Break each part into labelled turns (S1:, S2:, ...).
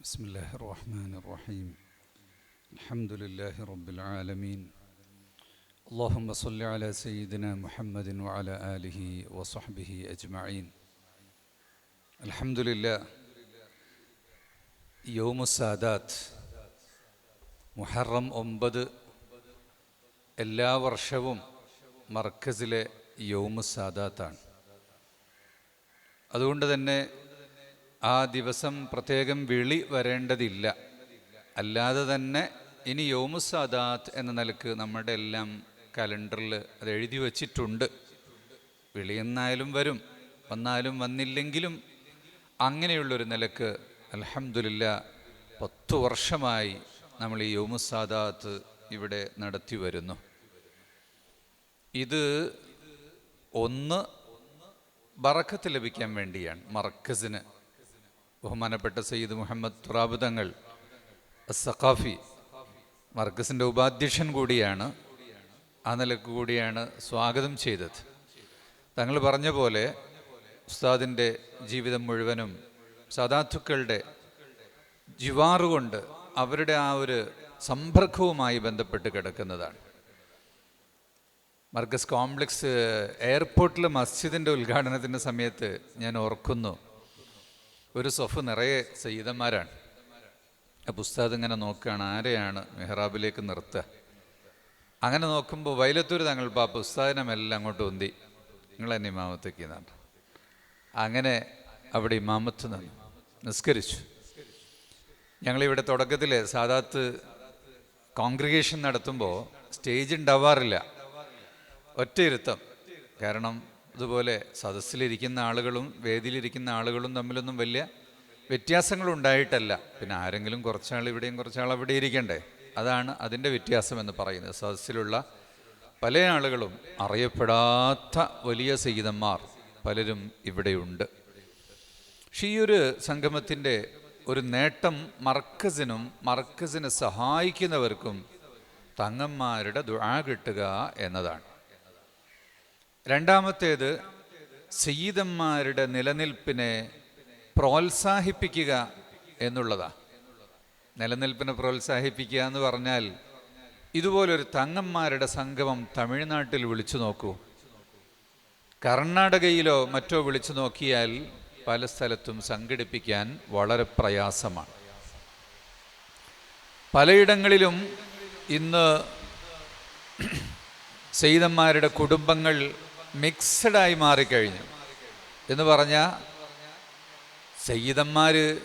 S1: بسم الله الرحمن الرحيم الحمد لله رب العالمين اللهم صل على سيدنا محمد وعلى آله وصحبه أجمعين الحمد لله يوم السادات മുഹറം ഒമ്പത് എല്ലാ വർഷവും മർക്കസിലെ യൗമു സാദാത്താണ് അതുകൊണ്ട് തന്നെ ആ ദിവസം പ്രത്യേകം വിളി വരേണ്ടതില്ല. അല്ലാതെ തന്നെ ഇനി യൗമു സാദാത്ത് എന്ന നിലയ്ക്ക് നമ്മുടെ എല്ലാം കലണ്ടറിൽ അത് എഴുതി വച്ചിട്ടുണ്ട്. വിളി എന്നായാലും വരും വന്നാലും വന്നില്ലെങ്കിലും അങ്ങനെയുള്ളൊരു നിലയ്ക്ക് അലഹമില്ല പത്തു വർഷമായി നമ്മൾ ഈ യൗമു സാദാത്ത് ഇവിടെ നടത്തി വരുന്നു. ഇത് ഒന്ന് ബറക്കത്ത് ലഭിക്കാൻ വേണ്ടിയാണ് മർക്കസിന് ബഹുമാനപ്പെട്ട സയ്യിദ് മുഹമ്മദ് തുറാബുദങ്ങൾ സഖാഫി മർക്കസിന്റെ ഉപാധ്യക്ഷൻ കൂടിയാണ് ആ നിലയ്ക്ക് കൂടിയാണ് സ്വാഗതം ചെയ്തത്. തങ്ങൾ പറഞ്ഞ പോലെ ഉസ്താദിന്റെ ജീവിതം മുഴുവനും സദാത്തുക്കളുടെ ജിവാറുകൊണ്ട് അവരുടെ ആ ഒരു സമ്പർക്കവുമായി ബന്ധപ്പെട്ട് കിടക്കുന്നതാണ്. മർക്കസ് കോംപ്ലക്സ് എയർപോർട്ടിലെ മസ്ജിദിന്റെ ഉദ്ഘാടനത്തിന്റെ സമയത്ത് ഞാൻ ഓർക്കുന്നു. ഒരു സൊഫ് നിറയെ സയ്യിദന്മാരാണ്. ആ പുസ്തകം ഇങ്ങനെ നോക്കുകയാണ് ആരെയാണ് മെഹ്റാബിലേക്ക് നിർത്തുക? അങ്ങനെ നോക്കുമ്പോൾ വൈലത്തൂർ തങ്ങൾ ആ ഉസ്താദിനെ എല്ലാം അങ്ങോട്ട് ഉന്തി നിങ്ങൾ എന്നെ ഇമാമത്തേക്ക് നട അങ്ങനെ അവിടെ ഇമാമത്ത് നിന്നു നിസ്കരിച്ചു. ഞങ്ങളിവിടെ തുടക്കത്തിൽ സാദാത്ത് കോൺഗ്രിഗേഷൻ നടത്തുമ്പോൾ സ്റ്റേജ് ഉണ്ടാവാറില്ല. ഒറ്റയിരുത്തം. കാരണം ഇതുപോലെ സദസ്സിലിരിക്കുന്ന ആളുകളും വേദിയിലിരിക്കുന്ന ആളുകളും തമ്മിലൊന്നും വലിയ വ്യത്യാസങ്ങൾ ഉണ്ടായിട്ടല്ല പിന്നെ ആരെങ്കിലും കുറച്ചാൾ ഇവിടെയും കുറച്ചാൾ അവിടെ ഇരിക്കണ്ടേ? അതാണ് അതിന്റെ വ്യത്യാസം എന്ന് പറയുന്നത്. സദസ്സിലുള്ള പല ആളുകളും അറിയപ്പെടാത്ത വലിയ സീതന്മാർ പലരും ഇവിടെയുണ്ട്. പക്ഷെ ഈ ഒരു സംഗമത്തിന്റെ ഒരു നേട്ടം മർക്കസിനും മർക്കസിനെ സഹായിക്കുന്നവർക്കും തങ്ങന്മാരുടെ ദുആ കിട്ടുക എന്നതാണ്. രണ്ടാമത്തേത് സയ്യിദന്മാരുടെ നിലനിൽപ്പിനെ പ്രോത്സാഹിപ്പിക്കുക എന്നുള്ളതാ. നിലനിൽപ്പിനെ പ്രോത്സാഹിപ്പിക്കുക എന്ന് പറഞ്ഞാൽ ഇതുപോലൊരു തങ്ങന്മാരുടെ സംഗമം തമിഴ്നാട്ടിൽ വിളിച്ചു നോക്കൂ. കർണാടകയിലോ മറ്റോ വിളിച്ചു നോക്കിയാൽ പല സ്ഥലത്തും സംഘടിപ്പിക്കാൻ വളരെ പ്രയാസമാണ്. പലയിടങ്ങളിലും ഇന്ന് സെയ്തന്മാരുടെ കുടുംബങ്ങൾ മിക്സഡായി മാറിക്കഴിഞ്ഞു. എന്ന് പറഞ്ഞാൽ സയ്യിദന്മാർ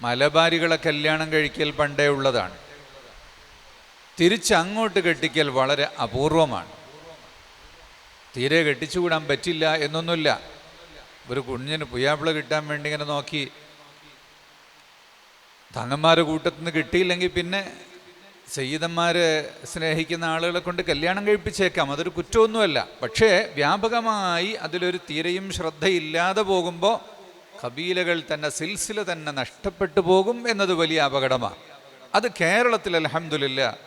S1: മലബാരികളെ കല്യാണം കഴിക്കൽ പണ്ടേ ഉള്ളതാണ്. തിരിച്ചങ്ങോട്ട് കെട്ടിക്കൽ വളരെ അപൂർവമാണ്. തീരെ കെട്ടിച്ചുകൂടാൻ പറ്റില്ല എന്നൊന്നുമില്ല. ഒരു കുഞ്ഞിന് പുയ്യാപ്പിള കിട്ടാൻ വേണ്ടി ഇങ്ങനെ നോക്കി. തങ്ങന്മാരുടെ കൂട്ടത്തിന് കിട്ടിയില്ലെങ്കിൽ പിന്നെ സയ്യിദന്മാരെ സ്നേഹിക്കുന്ന ആളുകളെ കൊണ്ട് കല്യാണം കഴിപ്പിച്ചേക്കാം. അതൊരു കുറ്റമൊന്നുമല്ല. പക്ഷേ വ്യാപകമായി അതിലൊരു തീരെയും ശ്രദ്ധയില്ലാതെ പോകുമ്പോൾ കബീലകൾ തന്നെ സിൽസില തന്നെ നഷ്ടപ്പെട്ടു പോകും എന്നത് വലിയ അപകടമാണ് അത് കേരളത്തിൽ അലഹമില്ല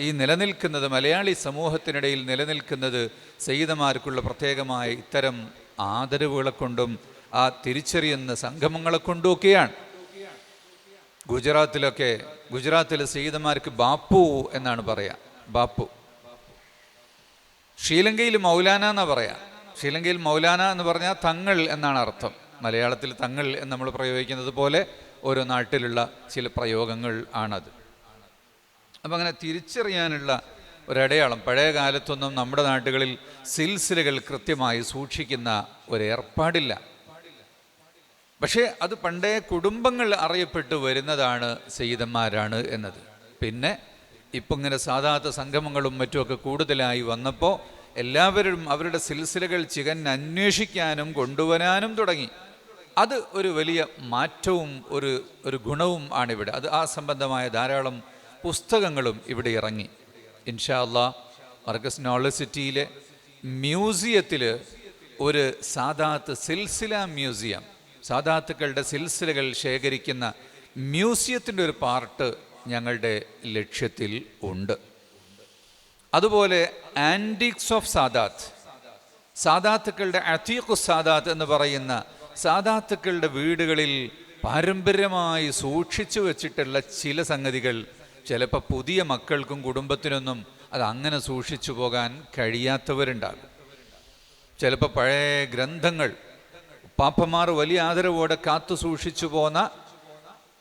S1: ഈ നിലനിൽക്കുന്നത് മലയാളി സമൂഹത്തിനിടയിൽ നിലനിൽക്കുന്നത് സയ്യിദമാർക്കുള്ള പ്രത്യേകമായ ഇത്തരം ആദരവുകളെ കൊണ്ടും ആ തിരിച്ചറിയുന്ന സംഗമങ്ങളെ കൊണ്ടുമൊക്കെയാണ്. ഗുജറാത്തിലൊക്കെ ഗുജറാത്തിലെ സീതമാർക്ക് ബാപ്പു എന്നാണ് പറയാ ബാപ്പു. ശ്രീലങ്കയിൽ മൗലാന എന്നാ പറയാ ശ്രീലങ്കയിൽ മൗലാന എന്ന് പറഞ്ഞാൽ തങ്ങൾ എന്നാണ് അർത്ഥം. മലയാളത്തിൽ തങ്ങൾ എന്ന് നമ്മൾ പ്രയോഗിക്കുന്നത് പോലെ ഓരോ നാട്ടിലുള്ള ചില പ്രയോഗങ്ങൾ ആണത്. അപ്പം അങ്ങനെ തിരിച്ചറിയാനുള്ള ഒരടയാളം പഴയ കാലത്തൊന്നും നമ്മുടെ നാട്ടുകളിൽ സിൽസിലകൾ കൃത്യമായി സൂക്ഷിക്കുന്ന ഒരേർപ്പാടില്ല. പക്ഷേ അത് പണ്ടേ കുടുംബങ്ങൾ അറിയപ്പെട്ടു വരുന്നതാണ് സയ്യിദന്മാരാണ് എന്നത്. പിന്നെ ഇപ്പം ഇങ്ങനെ സാധാരണ സംഗമങ്ങളും മറ്റുമൊക്കെ കൂടുതലായി വന്നപ്പോൾ എല്ലാവരും അവരുടെ സിൽസിലകൾ ചികൻ അന്വേഷിക്കാനും കൊണ്ടുവരാനും തുടങ്ങി. അത് ഒരു വലിയ മാറ്റവും ഒരു ഒരു ഗുണവും ആണിവിടെ. അത് ആ സംബന്ധമായ ധാരാളം പുസ്തകങ്ങളും ഇവിടെ ഇറങ്ങി. ഇൻഷാ വർഗസ് നോളജ് സിറ്റിയിലെ മ്യൂസിയത്തിൽ ഒരു സാദാത്ത് സിൽസില മ്യൂസിയം സാദാത്തുക്കളുടെ സിൽസിലകൾ ശേഖരിക്കുന്ന മ്യൂസിയത്തിന്റെ ഒരു പാർട്ട് ഞങ്ങളുടെ ലക്ഷ്യത്തിൽ ഉണ്ട്. അതുപോലെ ആന്റിക്സ് ഓഫ് സാദാത്ത് സാദാത്തുക്കളുടെ അതീഖു സാദാത്ത് എന്ന് പറയുന്ന സാദാത്തുക്കളുടെ വീടുകളിൽ പാരമ്പര്യമായി സൂക്ഷിച്ചു വച്ചിട്ടുള്ള ചില സംഗതികൾ ചിലപ്പോൾ പുതിയ മക്കൾക്കും കുടുംബത്തിനൊന്നും അത് അങ്ങനെ സൂക്ഷിച്ചു പോകാൻ കഴിയാത്തവരുണ്ടാകും. ചിലപ്പോൾ പഴയ ഗ്രന്ഥങ്ങൾ പാപ്പമാർ വലിയ ആദരവോടെ കാത്തു സൂക്ഷിച്ചു പോന്ന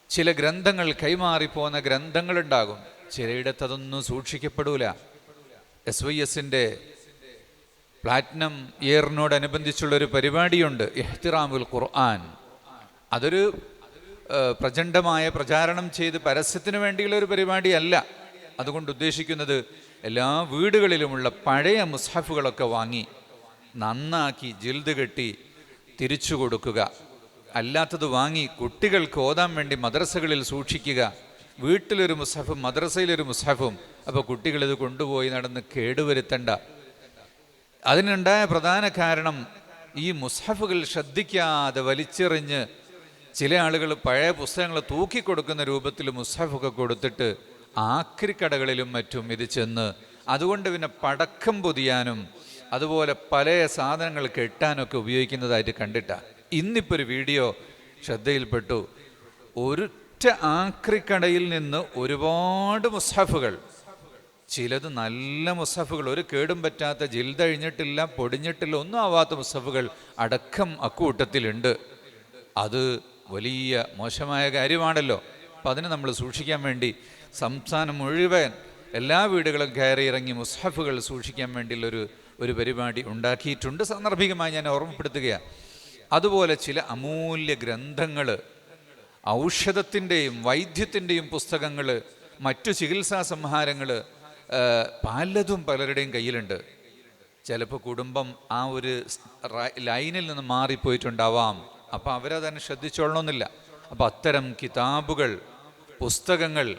S1: ചില ഗ്രന്ഥങ്ങൾ കൈമാറിപ്പോന്ന ഗ്രന്ഥങ്ങളുണ്ടാകും. ചിലയിടത്ത് അതൊന്നും സൂക്ഷിക്കപ്പെടൂല എസ് വൈ എസിന്റെ പ്ലാറ്റിനം ഇയറിനോടനുബന്ധിച്ചുള്ളൊരു പരിപാടിയുണ്ട് എഹ്തിറാമുൽ ഖുർആൻ. അതൊരു പ്രചണ്ഡമായ പ്രചാരണം ചെയ്ത് പരസ്യത്തിന് വേണ്ടിയുള്ള ഒരു പരിപാടിയല്ല. അതുകൊണ്ട് ഉദ്ദേശിക്കുന്നത് എല്ലാ വീടുകളിലുമുള്ള പഴയ മുസ്ഹഫുകളൊക്കെ വാങ്ങി നന്നാക്കി ജിൽദ് കെട്ടി തിരിച്ചു കൊടുക്കുക. അല്ലാത്തത് വാങ്ങി കുട്ടികൾക്ക് ഓതാൻ വേണ്ടി മദ്രസകളിൽ സൂക്ഷിക്കുക. വീട്ടിലൊരു മുസ്ഹഫും മദ്രസയിലൊരു മുസ്ഹഫും. അപ്പോൾ കുട്ടികൾ ഇത് കൊണ്ടുപോയി നടന്ന് കേടുവരുത്തണ്ട. അതിനുണ്ടായ പ്രധാന കാരണം ഈ മുസ്ഹഫുകൾ ശ്രദ്ധിക്കാതെ വലിച്ചെറിഞ്ഞ് ചില ആളുകൾ പഴയ പുസ്തകങ്ങൾ തൂക്കിക്കൊടുക്കുന്ന രൂപത്തിൽ മുസഹഫൊക്കെ കൊടുത്തിട്ട് ആക്രിക്കടകളിലും മറ്റും ഇത് ചെന്ന് അതുകൊണ്ട് പിന്നെ പടക്കം പൊതിയാനും അതുപോലെ പല സാധനങ്ങൾ കെട്ടാനൊക്കെ ഉപയോഗിക്കുന്നതായിട്ട് കണ്ടിട്ട. ഇന്നിപ്പോൾ ഒരു വീഡിയോ ശ്രദ്ധയിൽപ്പെട്ടു. ഒരൊറ്റ ആക്രിക്കടയിൽ നിന്ന് ഒരുപാട് മുസ്ഹഫുകൾ. ചിലത് നല്ല മുസ്ഹഫുകൾ. ഒരു കേടും പറ്റാത്ത ജിൽതഴിഞ്ഞിട്ടില്ല പൊടിഞ്ഞിട്ടില്ല ഒന്നും ആവാത്ത മുസ്ഹഫുകൾ അടക്കം അക്കൂട്ടത്തിലുണ്ട്. അത് വലിയ മോശമായ കാര്യമാണല്ലോ. അപ്പം അതിന് നമ്മൾ സൂക്ഷിക്കാൻ വേണ്ടി സംസ്ഥാനം മുഴുവൻ എല്ലാ വീടുകളും കയറി ഇറങ്ങി മുസ്ഹഫുകൾ സൂക്ഷിക്കാൻ വേണ്ടിയുള്ളൊരു ഒരു പരിപാടി ഉണ്ടാക്കിയിട്ടുണ്ട്. സാന്ദർഭികമായി ഞാൻ ഓർമ്മപ്പെടുത്തുകയാണ്. അതുപോലെ ചില അമൂല്യ ഗ്രന്ഥങ്ങൾ ഔഷധത്തിന്റെയും വൈദ്യത്തിന്റെയും പുസ്തകങ്ങൾ മറ്റു ചികിത്സാ സംഹാരങ്ങൾ പലതും പലരുടെയും കയ്യിലുണ്ട്. ചിലപ്പോൾ കുടുംബം ആ ഒരു ലൈനിൽ നിന്ന് മാറിപ്പോയിട്ടുണ്ടാവാം. അപ്പോൾ അവരതന്നെ ശ്രദ്ധിച്ചോളണമെന്നില്ല അപ്പോൾ അത്തരം കിതാബുകൾ പുസ്തകങ്ങൾ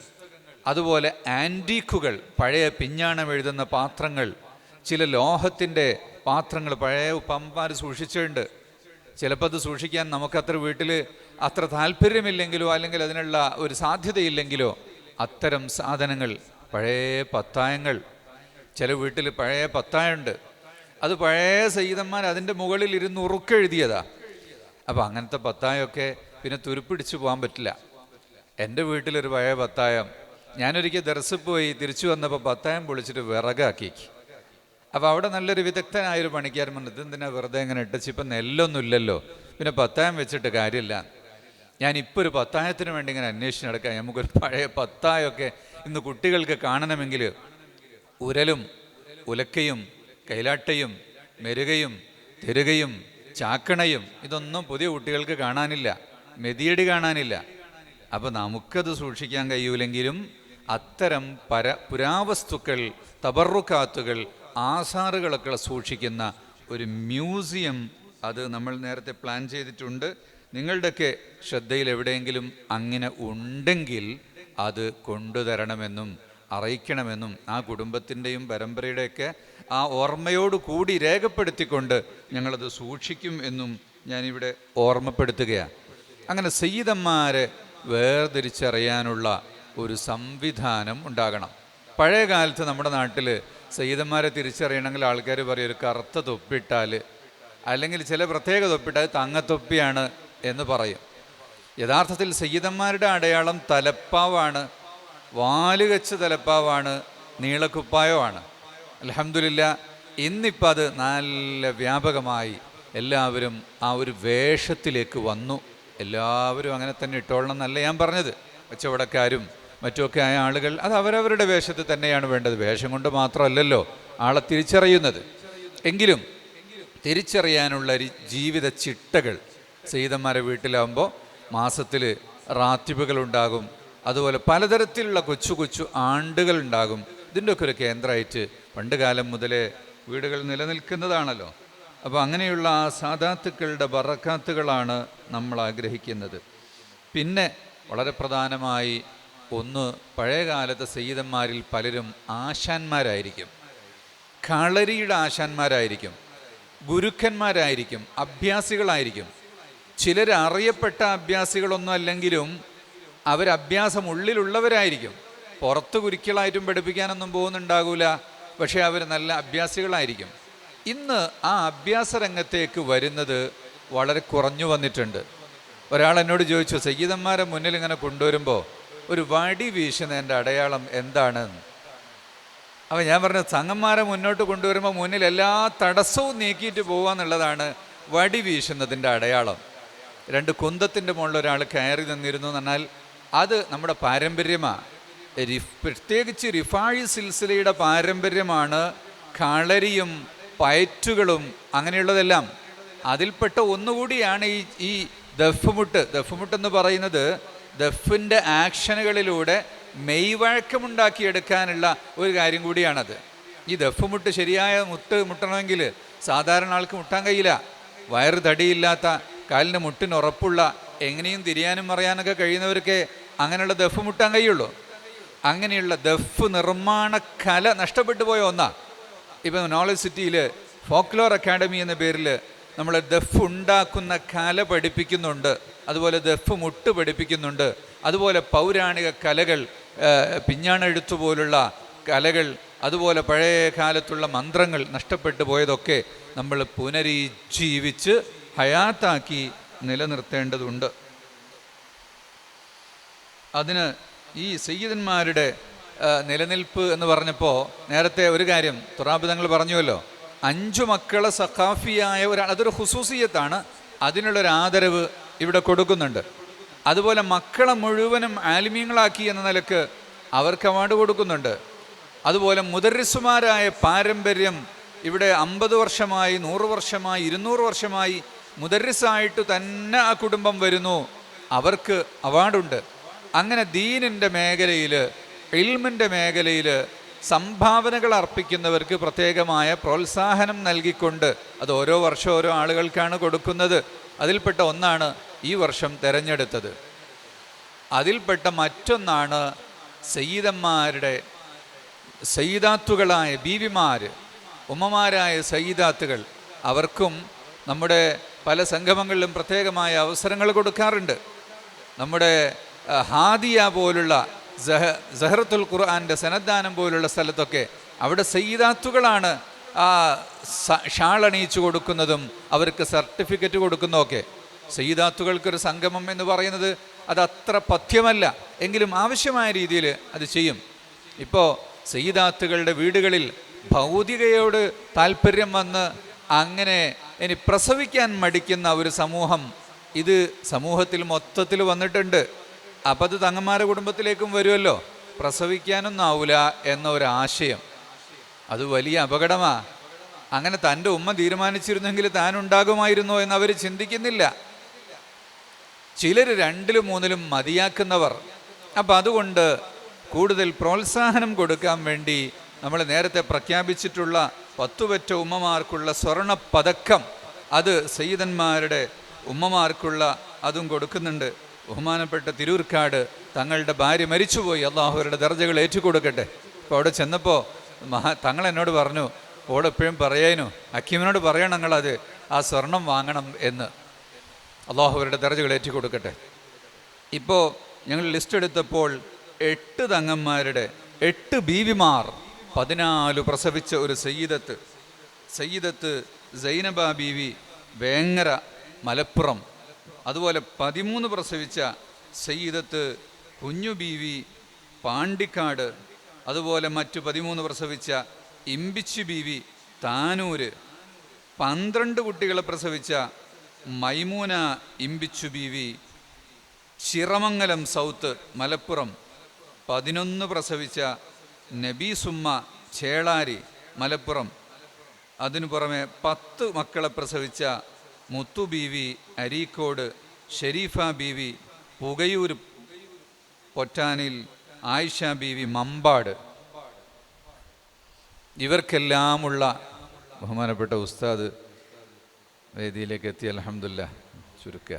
S1: അതുപോലെ ആന്റീക്കുകൾ പഴയ പിഞ്ഞാണം എഴുതുന്ന പാത്രങ്ങൾ ചില ലോഹത്തിന്റെ പാത്രങ്ങൾ പഴയ ഉപ്പമ്മമാർ സൂക്ഷിച്ചിട്ടുണ്ട്. ചിലപ്പോൾ അത് സൂക്ഷിക്കാൻ നമുക്കത്ര വീട്ടിൽ അത്ര താല്പര്യമില്ലെങ്കിലോ അല്ലെങ്കിൽ അതിനുള്ള ഒരു സാധ്യതയില്ലെങ്കിലോ അത്തരം സാധനങ്ങൾ പഴയ പത്തായങ്ങൾ ചില വീട്ടിൽ പഴയ പത്തായുണ്ട്. അത് പഴയ സയ്യിദന്മാർ അതിന്റെ മുകളിൽ ഇരുന്ന് ഉറുക്കെഴുതിയതാ അപ്പോൾ അങ്ങനത്തെ പത്തായമൊക്കെ പിന്നെ തുരുപ്പിടിച്ച് പോകാൻ പറ്റില്ല. എന്റെ വീട്ടിലൊരു പഴയ പത്തായം. ഞാനൊരിക്കൽ ദർസ് പോയി തിരിച്ചു വന്നപ്പോൾ പത്തായം പൊളിച്ചിട്ട് വിറകാക്കി അപ്പോൾ അവിടെ നല്ലൊരു വിദഗ്ധനായൊരു പണിക്കാരൻ പറഞ്ഞു ഇതെന്തിനാ വെറുതെ ഇങ്ങനെ ഇട്ടച്ച്? ഇപ്പം നെല്ലൊന്നും ഇല്ലല്ലോ പിന്നെ പത്തായം വെച്ചിട്ട് കാര്യമില്ല. ഞാൻ ഞാനിപ്പോൾ ഒരു പത്തായത്തിന് വേണ്ടി ഇങ്ങനെ അന്വേഷിച്ച് നടക്കാം. നമുക്കൊരു പഴയ പത്തായമൊക്കെ ഇന്ന് കുട്ടികൾക്ക് കാണണമെങ്കിൽ ഉരലും ഉലക്കയും കൈലാട്ടയും മെരുകയും തെരുകയും ചാക്കണയും ഇതൊന്നും പുതിയ കുട്ടികൾക്ക് കാണാനില്ല. മെതിയടി കാണാനില്ല. അപ്പോൾ നമുക്കത് സൂക്ഷിക്കാൻ കഴിയൂലെങ്കിലും അത്തരം പര പുരാവസ്തുക്കൾ തബറുക്കാത്തുകൾ ആസാറുകളൊക്കെ സൂക്ഷിക്കുന്ന ഒരു മ്യൂസിയം അത് നമ്മൾ നേരത്തെ പ്ലാൻ ചെയ്തിട്ടുണ്ട്. നിങ്ങളുടെയൊക്കെ ശ്രദ്ധയിൽ എവിടെയെങ്കിലും അങ്ങനെ ഉണ്ടെങ്കിൽ അത് കൊണ്ടുതരണമെന്നും അറിയിക്കണമെന്നും ആ കുടുംബത്തിന്റെയും പരമ്പരയുടെയൊക്കെ ആ ഓർമ്മയോട് കൂടി രേഖപ്പെടുത്തിക്കൊണ്ട് ഞങ്ങളത് സൂക്ഷിക്കും എന്നും ഞാനിവിടെ ഓർമ്മപ്പെടുത്തുകയാണ് അങ്ങനെ സയ്യിദന്മാരെ വേർതിരിച്ചറിയാനുള്ള ഒരു സംവിധാനം ഉണ്ടാകണം. പഴയ കാലത്ത് നമ്മുടെ നാട്ടിൽ സയ്യിദന്മാരെ തിരിച്ചറിയണമെങ്കിൽ ആൾക്കാർ പറയും ഒരു കറുത്ത തൊപ്പിട്ടാൽ അല്ലെങ്കിൽ ചില പ്രത്യേക തൊപ്പിട്ടാൽ തങ്ങത്തൊപ്പിയാണ് എന്ന് പറയും. യഥാർത്ഥത്തിൽ സയ്യിദന്മാരുടെ അടയാളം തലപ്പാവാണ് വാലുകച്ച് തലപ്പാവാണ് നീളക്കുപ്പായമാണ് അലഹമില്ല ഇന്നിപ്പോൾ അത് നല്ല വ്യാപകമായി എല്ലാവരും ആ ഒരു വേഷത്തിലേക്ക് വന്നു. എല്ലാവരും അങ്ങനെ തന്നെ ഇട്ടോളണം എന്നല്ല ഞാൻ പറഞ്ഞത്. കച്ചവടക്കാരും മറ്റുമൊക്കെ ആയ ആളുകൾ അത് അവരവരുടെ വേഷത്തിൽ തന്നെയാണ് വേണ്ടത്. വേഷം കൊണ്ട് മാത്രമല്ലല്ലോ ആളെ തിരിച്ചറിയുന്നത്. എങ്കിലും തിരിച്ചറിയാനുള്ള ജീവിത ചിട്ടകൾ സീതന്മാരെ വീട്ടിലാകുമ്പോൾ മാസത്തിൽ റാത്തിപ്പുകൾ ഉണ്ടാകും അതുപോലെ പലതരത്തിലുള്ള കൊച്ചു കൊച്ചു ആണ്ടുകൾ ഉണ്ടാകും ഇതിന്റെയൊക്കെ ഒരു കേന്ദ്രമായിട്ട് പണ്ട് കാലം മുതലേ വീടുകൾ നിലനിൽക്കുന്നതാണല്ലോ. അപ്പോൾ അങ്ങനെയുള്ള ആ സാധാത്തുക്കളുടെ ബറക്കാത്തുകളാണ് നമ്മൾ ആഗ്രഹിക്കുന്നത്. പിന്നെ വളരെ പ്രധാനമായി ഒന്ന് പഴയകാലത്തെ സയ്യിദന്മാരിൽ പലരും ആശാന്മാരായിരിക്കും. കളരിയുടെ ആശാന്മാരായിരിക്കും. ഗുരുക്കന്മാരായിരിക്കും. അഭ്യാസികളായിരിക്കും. ചിലർ അറിയപ്പെട്ട അഭ്യാസികളൊന്നും അല്ലെങ്കിലും അവരഭ്യാസം ഉള്ളിലുള്ളവരായിരിക്കും. പുറത്ത് കുരുക്കളായിട്ടും പഠിപ്പിക്കാനൊന്നും പോകുന്നുണ്ടാകൂല. പക്ഷേ അവർ നല്ല അഭ്യാസികളായിരിക്കും. ഇന്ന് ആ അഭ്യാസ രംഗത്തേക്ക് വരുന്നത് വളരെ കുറഞ്ഞു വന്നിട്ടുണ്ട്. ഒരാൾ എന്നോട് ചോദിച്ചു സയ്യിദന്മാരെ മുന്നിൽ ഇങ്ങനെ കൊണ്ടുവരുമ്പോൾ ഒരു വടി വീശുന്നതിന്റെ അടയാളം എന്താണ് അപ്പം ഞാൻ പറഞ്ഞു സംഘന്മാരെ മുന്നോട്ട് കൊണ്ടുവരുമ്പോൾ മുന്നിൽ എല്ലാ തടസ്സവും നീക്കിയിട്ട് പോകുക എന്നുള്ളതാണ് വടി വീശുന്നതിന്റെ അടയാളം. രണ്ട് കുന്തത്തിന്റെ മുകളിൽ ഒരാൾ കയറി നിന്നിരുന്നു എന്ന് പറഞ്ഞാൽ അത് നമ്മുടെ പാരമ്പര്യമാണ് പ്രത്യേകിച്ച് റിഫാഴി സിൽസിലയുടെ പാരമ്പര്യമാണ് കളരിയും പയറ്റുകളും അങ്ങനെയുള്ളതെല്ലാം. അതിൽപ്പെട്ട ഒന്നുകൂടിയാണ് ഈ ഈ ദഫ്മുട്ട്. ദഫ്മുട്ട് എന്ന് പറയുന്നത് ദഫിന്റെ ആക്ഷനുകളിലൂടെ മെയ്വഴക്കമുണ്ടാക്കിയെടുക്കാനുള്ള ഒരു കാര്യം കൂടിയാണത്. ഈ ദഫ് മുട്ട് ശരിയായ മുട്ട് മുട്ടണമെങ്കിൽ സാധാരണ ആൾക്ക് മുട്ടാൻ കഴിയില്ല. വയറ് തടിയില്ലാത്ത കാലിന് മുട്ടിന് ഉറപ്പുള്ള എങ്ങനെയും തിരിയാനും മറിയാനൊക്കെ കഴിയുന്നവർക്ക് അങ്ങനെയുള്ള ദഫ് മുട്ടാൻ കഴിയുള്ളൂ. അങ്ങനെയുള്ള ദഫ് നിർമ്മാണ കല നഷ്ടപ്പെട്ടു പോയ ഒന്നാണ് ഇപ്പം നോളജ് സിറ്റിയിൽ ഫോക്ലോർ അക്കാഡമി എന്ന പേരിൽ നമ്മൾ ദഫ് ഉണ്ടാക്കുന്ന കല പഠിപ്പിക്കുന്നുണ്ട് അതുപോലെ ദഫ് മുട്ട് പഠിപ്പിക്കുന്നുണ്ട് അതുപോലെ പൗരാണിക കലകൾ പിഞ്ഞാണെഴുത്തു പോലുള്ള കലകൾ അതുപോലെ പഴയ കാലത്തുള്ള മന്ത്രങ്ങൾ നഷ്ടപ്പെട്ടു പോയതൊക്കെ നമ്മൾ പുനരുജ്ജീവിച്ച് ഹയാത്താക്കി നിലനിർത്തേണ്ടതുണ്ട്. അതിന് ഈ സയ്യിദന്മാരുടെ നിലനിൽപ്പ് എന്ന് പറഞ്ഞപ്പോൾ നേരത്തെ ഒരു കാര്യം തുറാബിതങ്ങൾ പറഞ്ഞുവല്ലോ അഞ്ചു മക്കളെ സഖാഫിയായ ഒരാൾ അതൊരു ഹുസൂസിയത്താണ് അതിനുള്ളൊരു ആദരവ് ഇവിടെ കൊടുക്കുന്നുണ്ട്. അതുപോലെ മക്കളെ മുഴുവനും ആലിമ്യങ്ങളാക്കി എന്ന നിലയ്ക്ക് അവർക്ക് അവാർഡ് കൊടുക്കുന്നുണ്ട്. അതുപോലെ മുദറിസുമാരായ പാരമ്പര്യം ഇവിടെ അമ്പത് വർഷമായി നൂറ് വർഷമായി ഇരുന്നൂറ് വർഷമായി മുദറിസായിട്ട് തന്നെ ആ കുടുംബം വരുന്നു. അവർക്ക് അവാർഡുണ്ട്. അങ്ങനെ ദീനിന്റെ മേഖലയിൽ ഇൽമിന്റെ മേഖലയിൽ സംഭാവനകൾ അർപ്പിക്കുന്നവർക്ക് പ്രത്യേകമായ പ്രോത്സാഹനം നൽകിക്കൊണ്ട് അത് ഓരോ വർഷം ഓരോ ആളുകൾക്കാണ് കൊടുക്കുന്നത്. അതിൽപ്പെട്ട ഒന്നാണ് ഈ വർഷം തിരഞ്ഞെടുത്തത്. അതിൽപ്പെട്ട മറ്റൊന്നാണ് സയ്യിദന്മാരുടെ സയ്യിദാത്തുകളായ ബീവിമാർ ഉമ്മമാരായ സയ്യിദാത്തുകൾ. അവർക്കും നമ്മുടെ പല സംഗമങ്ങളിലും പ്രത്യേകമായ അവസരങ്ങൾ കൊടുക്കാറുണ്ട്. നമ്മുടെ ഹാദിയ പോലുള്ള സഹ സഹറത്തുൽ ഖുർആാന്റെ സനദ്ദാനം പോലുള്ള സ്ഥലത്തൊക്കെ അവിടെ സയ്യിദാത്തുകളാണ് ആ അണിയിച്ചു കൊടുക്കുന്നതും അവർക്ക് സർട്ടിഫിക്കറ്റ് കൊടുക്കുന്നതൊക്കെ. സയ്യിദാത്തുകൾക്കൊരു സംഗമം എന്ന് പറയുന്നത് അത് അത്ര പഥ്യമല്ല. എങ്കിലും ആവശ്യമായ രീതിയിൽ അത് ചെയ്യും. ഇപ്പോൾ സയ്യിദാത്തുകളുടെ വീടുകളിൽ ഭൗതികയോട് താല്പര്യം വന്ന് അങ്ങനെ ഇനി പ്രസവിക്കാൻ മടിക്കുന്ന ഒരു സമൂഹം ഇത് സമൂഹത്തിൽ മൊത്തത്തിൽ വന്നിട്ടുണ്ട്. അപ്പം അത് തങ്ങന്മാരുടെ കുടുംബത്തിലേക്കും വരുമല്ലോ. പ്രസവിക്കാനൊന്നും ആവില്ല എന്ന ആശയം. അത് വലിയ അപകടമാ. അങ്ങനെ തന്റെ ഉമ്മ തീരുമാനിച്ചിരുന്നെങ്കിൽ താൻ ഉണ്ടാകുമായിരുന്നോ എന്ന് അവർ ചിന്തിക്കുന്നില്ല. ചിലർ രണ്ടിലും മൂന്നിലും മതിയാക്കുന്നവർ. അപ്പം അതുകൊണ്ട് കൂടുതൽ പ്രോത്സാഹനം കൊടുക്കാൻ വേണ്ടി നമ്മൾ നേരത്തെ പ്രഖ്യാപിച്ചിട്ടുള്ള പത്തുപറ്റ ഉമ്മമാർക്കുള്ള സ്വർണ പതക്കം അത് സയ്യിദന്മാരുടെ ഉമ്മമാർക്കുള്ള അതും കൊടുക്കുന്നുണ്ട്. ബഹുമാനപ്പെട്ട തിരൂർക്കാട് തങ്ങളുടെ ഭാര്യ മരിച്ചുപോയി. അള്ളാഹുവരുടെ ദർജകൾ ഏറ്റുകൊടുക്കട്ടെ. അപ്പോൾ അവിടെ ചെന്നപ്പോൾ മഹാ തങ്ങൾ എന്നോട് പറഞ്ഞു ഓടെ എപ്പോഴും പറയാനു അക്കീമിനോട് പറയണം ഞങ്ങളത് ആ സ്വർണം വാങ്ങണം എന്ന്. അള്ളാഹു അവരുടെ ദർജകൾ ഏറ്റുകൊടുക്കട്ടെ. ഇപ്പോൾ ഞങ്ങൾ ലിസ്റ്റ് എടുത്തപ്പോൾ എട്ട് തങ്ങന്മാരുടെ എട്ട് ബീവിമാർ പതിനാല് പ്രസവിച്ച ഒരു സയ്യിദത്ത്. സയ്യിദത്ത് സൈനബ ബീവി വേങ്ങര മലപ്പുറം അതുപോലെ പതിമൂന്ന് പ്രസവിച്ച സയ്യിദത്ത് കുഞ്ഞു ബീവി പാണ്ടിക്കാട് അതുപോലെ മറ്റു പതിമൂന്ന് പ്രസവിച്ച ഇമ്പിച്ചു ബീവി താനൂര് പന്ത്രണ്ട് കുട്ടികളെ പ്രസവിച്ച മൈമൂന ഇമ്പിച്ചു ബീവി ചിറമംഗലം സൗത്ത് മലപ്പുറം പതിനൊന്ന് പ്രസവിച്ച നബീസുമ്മ ചേളാരി മലപ്പുറം. അതിനു പുറമെ പത്ത് മക്കളെ പ്രസവിച്ച മുത്തു ബീവി അരീക്കോട് ഷെരീഫ ബീവി പുകയൂർ പൊറ്റാനിൽ ആയിഷ ബീവി മമ്പാട്. ഇവർക്കെല്ലാമുള്ള ബഹുമാനപ്പെട്ട ഉസ്താദ് വേദിയിലേക്ക് എത്തി അലഹമില്ല ചുരുക്ക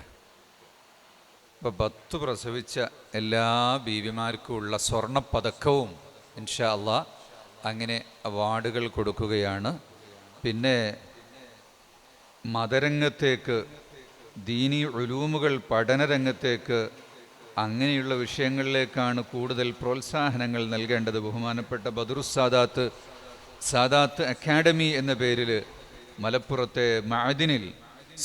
S1: ഇപ്പൊ പത്ത് പ്രസവിച്ച എല്ലാ ബീവിമാർക്കുമുള്ള സ്വർണപ്പതക്കവും ഇൻഷാ അള്ളാ അങ്ങനെ അവാർഡുകൾ കൊടുക്കുകയാണ്. പിന്നെ മതരംഗത്തേക്ക് ദീനി ഉലൂമുകൾ പഠനരംഗത്തേക്ക് അങ്ങനെയുള്ള വിഷയങ്ങളിലേക്കാണ് കൂടുതൽ പ്രോത്സാഹനങ്ങൾ നൽകേണ്ടത്. ബഹുമാനപ്പെട്ട ബദറുസ് സാദാത്ത് സാദാത്ത് അക്കാഡമി എന്ന പേരിൽ മലപ്പുറത്തെ മഅദിനിൽ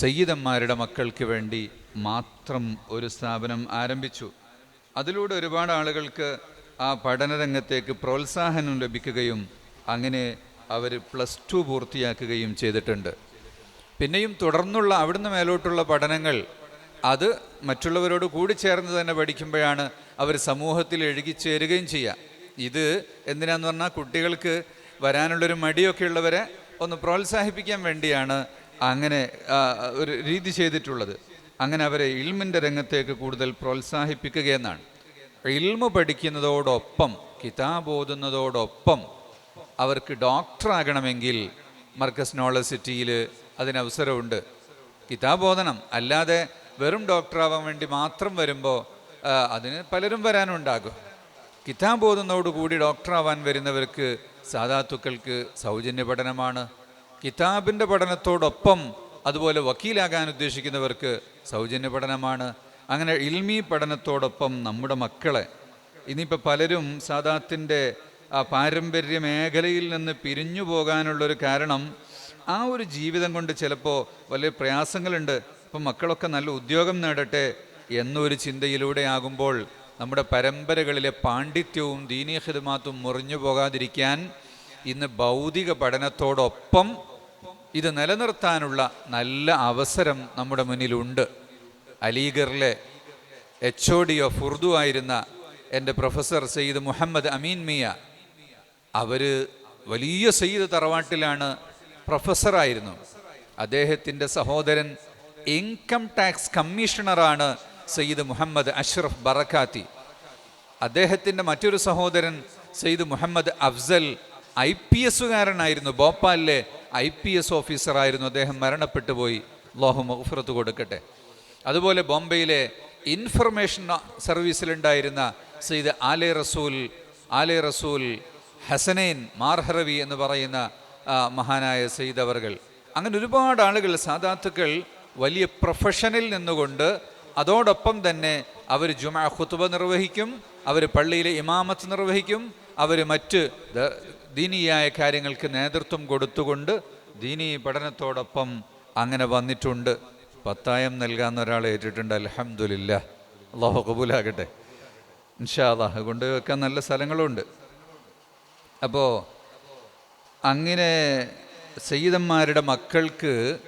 S1: സയ്യിദന്മാരുടെ മക്കൾക്ക് വേണ്ടി മാത്രം ഒരു സ്ഥാപനം ആരംഭിച്ചു. അതിലൂടെ ഒരുപാട് ആളുകൾക്ക് ആ പഠനരംഗത്തേക്ക് പ്രോത്സാഹനം ലഭിക്കുകയും അങ്ങനെ അവർ പ്ലസ് ടു പൂർത്തിയാക്കുകയും ചെയ്തിട്ടുണ്ട്. പിന്നെയും തുടർന്നുള്ള അവിടുന്ന് മേലോട്ടുള്ള പഠനങ്ങൾ അത് മറ്റുള്ളവരോട് കൂടി ചേർന്ന് തന്നെ പഠിക്കുമ്പോഴാണ് അവർ സമൂഹത്തിൽ എഴുകിച്ചേരുകയും ചെയ്യുക. ഇത് എന്തിനാന്ന് പറഞ്ഞാൽ കുട്ടികൾക്ക് വരാനുള്ളൊരു മടിയൊക്കെ ഉള്ളവരെ ഒന്ന് പ്രോത്സാഹിപ്പിക്കാൻ വേണ്ടിയാണ് അങ്ങനെ ഒരു രീതി ചെയ്തിട്ടുള്ളത്. അങ്ങനെ അവരെ ഇൽമിന്റെ രംഗത്തേക്ക് കൂടുതൽ പ്രോത്സാഹിപ്പിക്കുകയെന്നാണ് ഇൽമു പഠിക്കുന്നതോടൊപ്പം കിതാബ് ഓതുന്നതോടൊപ്പം അവർക്ക് ഡോക്ടറാകണമെങ്കിൽ മർക്കസ് നോളജ് സിറ്റിയിൽ കിതാബോധനം അല്ലാതെ വെറും ഡോക്ടറാവാൻ വേണ്ടി മാത്രം വരുമ്പോൾ അതിന് പലരും വരാനുണ്ടാകും. കിതാബോധനോട് കൂടി ഡോക്ടറാവാൻ വരുന്നവർക്ക് സാധാത്തുക്കൾക്ക് സൗജന്യ പഠനമാണ്. കിതാബിന്റെ പഠനത്തോടൊപ്പം അതുപോലെ വക്കീലാകാൻ ഉദ്ദേശിക്കുന്നവർക്ക് സൗജന്യ പഠനമാണ്. അങ്ങനെ ഇൽമി പഠനത്തോടൊപ്പം നമ്മുടെ മക്കളെ ഇനിയിപ്പോൾ പലരും സാദാത്തിന്റെ ആ പാരമ്പര്യ മേഖലയിൽ നിന്ന് പിരിഞ്ഞു പോകാനുള്ളൊരു കാരണം ആ ഒരു ജീവിതം കൊണ്ട് ചിലപ്പോൾ വലിയ പ്രയാസങ്ങളുണ്ട്. അപ്പം മക്കളൊക്കെ നല്ല ഉദ്യോഗം നേടട്ടെ എന്നൊരു ചിന്തയിലൂടെ ആകുമ്പോൾ നമ്മുടെ പരമ്പരകളിലെ പാണ്ഡിത്യവും ദീനീഹിതമാത്തും മുറിഞ്ഞു പോകാതിരിക്കാൻ ഇന്ന് ഭൗതിക പഠനത്തോടൊപ്പം ഇത് നിലനിർത്താനുള്ള നല്ല അവസരം നമ്മുടെ മുന്നിലുണ്ട്. അലീഗറിലെ H O D of Urdu ആയിരുന്ന എന്റെ പ്രൊഫസർ സയ്യിദ് മുഹമ്മദ് അമീൻ മിയ. അവർ വലിയ സയ്യിദ് തറവാട്ടിലാണ് പ്രൊഫസറായിരുന്നു. അദ്ദേഹത്തിന്റെ സഹോദരൻ ഇൻകം ടാക്സ് കമ്മീഷണറാണ് സയ്യിദ് മുഹമ്മദ് അഷ്റഫ് ബറക്കാത്തി. അദ്ദേഹത്തിന്റെ മറ്റൊരു സഹോദരൻ സയ്യിദ് മുഹമ്മദ് അഫ്സൽ ഐ പി എസുകാരനായിരുന്നു ഭോപ്പാലിലെ ഐ പി എസ് ഓഫീസറായിരുന്നു. അദ്ദേഹം മരണപ്പെട്ടു പോയി. ലോഹു കൊടുക്കട്ടെ. അതുപോലെ ബോംബെയിലെ ഇൻഫർമേഷൻ സർവീസിലുണ്ടായിരുന്ന സയ്യിദ് ആലെ റസൂൽ ആലെ റസൂൽ ഹസനൈൻ മാർഹറവി എന്ന് പറയുന്ന മഹാനായ സെയ്തവർകൾ അങ്ങനെ ഒരുപാട് ആളുകൾ സാധാത്തുക്കൾ വലിയ പ്രൊഫഷനിൽ നിന്നുകൊണ്ട് അതോടൊപ്പം തന്നെ അവർ ജുമാ ഖുത്തുബ നിർവഹിക്കും അവർ പള്ളിയിലെ ഇമാമത്ത് നിർവഹിക്കും അവർ മറ്റ് ദീനീയായ കാര്യങ്ങൾക്ക് നേതൃത്വം കൊടുത്തുകൊണ്ട് ദീനീ പഠനത്തോടൊപ്പം അങ്ങനെ വന്നിട്ടുണ്ട്. പത്തായം നൽകാവുന്ന ഒരാൾ ഏറ്റിട്ടുണ്ട് അലഹമുല്ല അള്ളാഹു കബൂലാകട്ടെ ഇൻഷാ അള്ളാഹ് കൊണ്ടുവെക്കാൻ നല്ല സ്ഥലങ്ങളുണ്ട്. അപ്പോൾ അങ്ങനെ സയ്യിദന്മാരുടെ മക്കൾക്ക്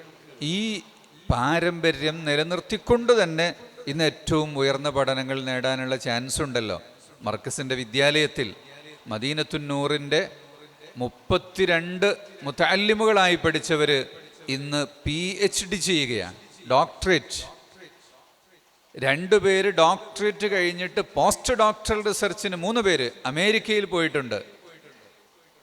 S1: ഈ പാരമ്പര്യം നിലനിർത്തിക്കൊണ്ട് തന്നെ ഇന്ന് ഏറ്റവും ഉയർന്ന പഠനങ്ങൾ നേടാനുള്ള ചാൻസ് ഉണ്ടല്ലോ. മർക്കസിന്റെ വിദ്യാലയത്തിൽ മദീനത്തുന്നൂറിന്റെ മുപ്പത്തിരണ്ട് മുത്താലിമുകളായി പഠിച്ചവർ ഇന്ന് പി എച്ച് ഡി ചെയ്യുകയാണ്. ഡോക്ടറേറ്റ് രണ്ടുപേര് ഡോക്ടറേറ്റ് കഴിഞ്ഞിട്ട് പോസ്റ്റ് ഡോക്ടറൽ റിസർച്ചിന് മൂന്ന് പേര് അമേരിക്കയിൽ പോയിട്ടുണ്ട്.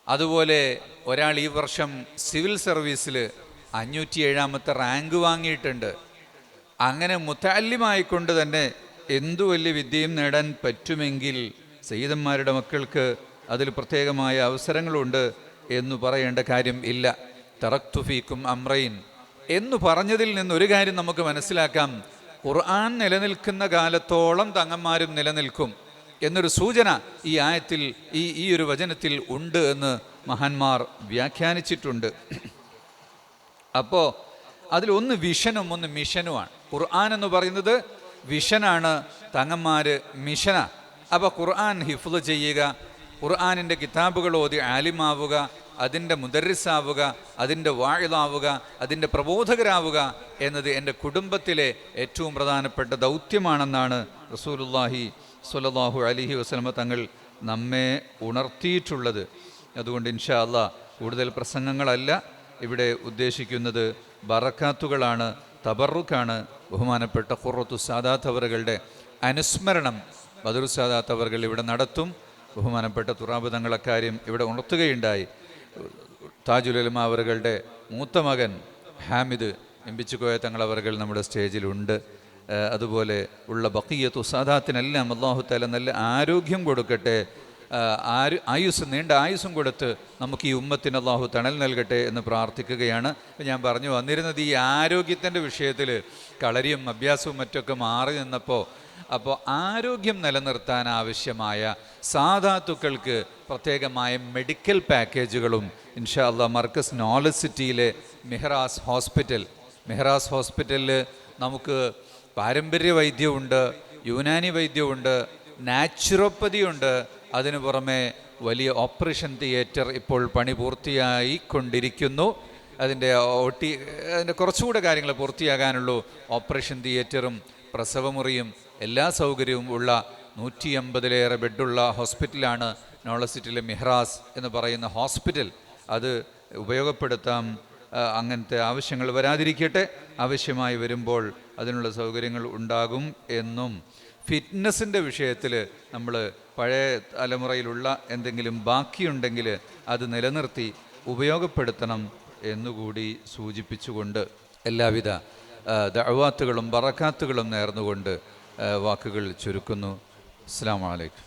S1: അതുപോലെ ഒരാൾ ഈ വർഷം സിവിൽ സർവീസിൽ അഞ്ഞൂറ്റി ഏഴാമത്തെ റാങ്ക് വാങ്ങിയിട്ടുണ്ട്. അങ്ങനെ മുത്താല്യമായിക്കൊണ്ട് തന്നെ എന്തു വലിയ വിദ്യയും നേടാൻ പറ്റുമെങ്കിൽ സയ്യിദന്മാരുടെ മക്കൾക്ക് അതിൽ പ്രത്യേകമായ അവസരങ്ങളുണ്ട് എന്ന് പറയേണ്ട കാര്യം ഇല്ല. തറക്തുഫീക്കും അമ്രയിൻ എന്ന് പറഞ്ഞതിൽ നിന്ന് ഒരു കാര്യം നമുക്ക് മനസ്സിലാക്കാം. ഖുർആൻ നിലനിൽക്കുന്ന കാലത്തോളം തങ്ങന്മാരും നിലനിൽക്കും. എന്നൊരു സൂചന ഈ ആയത്തിൽ ഈ ഈ ഒരു വചനത്തിൽ ഉണ്ട് എന്ന് മഹാന്മാർ വ്യാഖ്യാനിച്ചിട്ടുണ്ട്. അപ്പോൾ അതിലൊന്ന് വിഷനും ഒന്ന് മിഷനുമാണ്. ഖുർആൻ എന്ന് പറയുന്നത് വിഷനാണ് തങ്ങന്മാർ മിഷന. അപ്പോൾ ഖുർആൻ ഹിഫ്ള് ചെയ്യുക ഖുർആാനിന്റെ കിതാബുകൾ ഓതി ആലിമാവുക അതിന്റെ മുദറിസാവുക അതിന്റെ വാഴിതാവുക അതിന്റെ പ്രബോധകരാവുക എന്നത് എന്റെ കുടുംബത്തിലെ ഏറ്റവും പ്രധാനപ്പെട്ട ദൗത്യമാണെന്നാണ് റസൂലുല്ലാഹി സുലല്ലാഹു അലിഹി വസ്ലമ തങ്ങൾ നമ്മെ ഉണർത്തിയിട്ടുള്ളത്. അതുകൊണ്ട് ഇൻഷാ അല്ല കൂടുതൽ പ്രസംഗങ്ങളല്ല ഇവിടെ ഉദ്ദേശിക്കുന്നത്. ബറക്കാത്തുകളാണ് തബറുക്കാണ് ബഹുമാനപ്പെട്ട ഖുറത്തു സാദാത്ത് അവറുകളുടെ അനുസ്മരണം ബദറു സാദാത്ത് അവറുകൾ ഇവിടെ നടത്തും. ബഹുമാനപ്പെട്ട തുറാബ് കാര്യം ഇവിടെ ഉണർത്തുകയുണ്ടായി. താജുലമ അവറുകളുടെ മൂത്ത മകൻ ഹാമിദ് എംബിച്ചുകോയ തങ്ങളവറുകൾ നമ്മുടെ സ്റ്റേജിലുണ്ട്. അതുപോലെ ഉള്ള ബക്കീയത്തു അള്ളാഹു താല നല്ല ആരോഗ്യം കൊടുക്കട്ടെ. ആരു ആയുസ് നീണ്ട ആയുസ്സും കൊടുത്ത് നമുക്ക് ഈ ഉമ്മത്തിന് അള്ളാഹു തണൽ നൽകട്ടെ എന്ന് പ്രാർത്ഥിക്കുകയാണ്. ഞാൻ പറഞ്ഞു വന്നിരുന്നത് ഈ ആരോഗ്യത്തിന്റെ വിഷയത്തിൽ കളരിയും അഭ്യാസവും മറ്റൊക്കെ മാറി നിന്നപ്പോൾ അപ്പോൾ ആരോഗ്യം നിലനിർത്താൻ ആവശ്യമായ സാധാത്തുക്കൾക്ക് പ്രത്യേകമായ മെഡിക്കൽ പാക്കേജുകളും ഇൻഷാല്ല മർക്കസ് നോളജ് സിറ്റിയിലെ മെഹ്റാസ് ഹോസ്പിറ്റൽ. മെഹ്റാസ് ഹോസ്പിറ്റലിൽ നമുക്ക് പാരമ്പര്യ വൈദ്യമുണ്ട് യുനാനി വൈദ്യമുണ്ട് നാച്ചുറോപ്പതി ഉണ്ട്. അതിനു പുറമെ വലിയ ഓപ്പറേഷൻ തിയേറ്റർ ഇപ്പോൾ പണി പൂർത്തിയായി കൊണ്ടിരിക്കുന്നു. അതിന്റെ ഒ ടി അതിന്റെ കുറച്ചുകൂടെ കാര്യങ്ങൾ പൂർത്തിയാകാനുള്ളൂ. ഓപ്പറേഷൻ തിയേറ്ററും പ്രസവമുറിയും എല്ലാ സൗകര്യവും ഉള്ള നൂറ്റി അമ്പതിലേറെ ബെഡുള്ള ഹോസ്പിറ്റലാണ് നോളസിറ്റിയിലെ മിഹ്റാസ് എന്ന് പറയുന്ന ഹോസ്പിറ്റൽ. അത് ഉപയോഗപ്പെടുത്താം അങ്ങനത്തെ ആവശ്യങ്ങൾ വരാതിരിക്കട്ടെ. ആവശ്യമായി വരുമ്പോൾ അതിനുള്ള സൗകര്യങ്ങൾ ഉണ്ടാകും എന്നും. ഫിറ്റ്നസിന്റെ വിഷയത്തിൽ നമ്മൾ പഴയ തലമുറയിലുള്ള എന്തെങ്കിലും ബാക്കിയുണ്ടെങ്കിൽ അത് നിലനിർത്തി ഉപയോഗപ്പെടുത്തണം എന്നുകൂടി സൂചിപ്പിച്ചുകൊണ്ട് എല്ലാവിധ ദഅവാത്തുകളും ബറക്കാത്തുകളും നേർന്നുകൊണ്ട് വാക്കുകൾ ചുരുക്കുന്നു. അസ്സാം വലൈക്കും